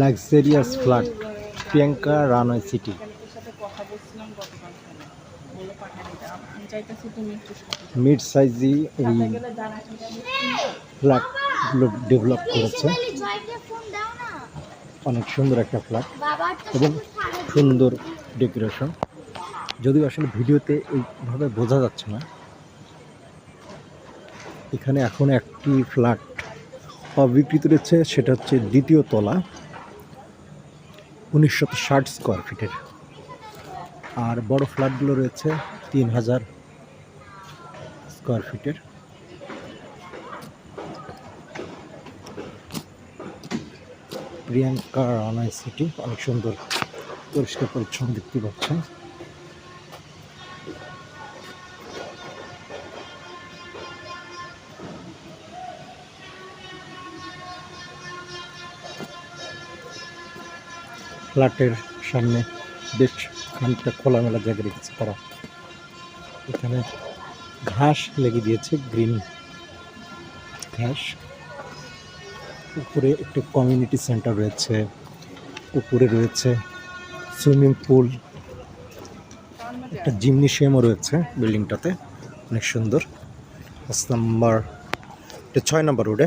Luxurious flat Priyanka runway city mid Saiji. ফ্ল্যাটগুলো develop করেছে। অনেক সুন্দর একটা ফ্ল্যাট এবং সুন্দর ডেকোরেশন যদিও আসলে ভিডিওতে এইভাবে বোঝা যাচ্ছে না। এখানে এখন একটি ফ্ল্যাট অবিকৃত রয়েছে, সেটা হচ্ছে দ্বিতীয় তলা। উনিশশো ষাট স্কোয়ার ফিটের আর বড় ফ্ল্যাটগুলো রয়েছে তিন হাজার স্কোয়ার ফিটের প্রিয়াঙ্কা রানাই সিটি অনেক সুন্দর পরিষ্কার পরিচ্ছন্ন দেখতে পাচ্ছেন। ফ্ল্যাটের সামনে বেশ খানিকটা খোলামেলা জায়গা রেখেছে তারা। এখানে ঘাস লেগে দিয়েছে, গ্রিন ঘাস। উপরে একটি কমিউনিটি সেন্টার রয়েছে, উপরে রয়েছে সুইমিং পুল, একটা জিমনেশিয়ামও রয়েছে বিল্ডিংটাতে, অনেক সুন্দর। পাঁচ নাম্বার ছয় নম্বর রোডে।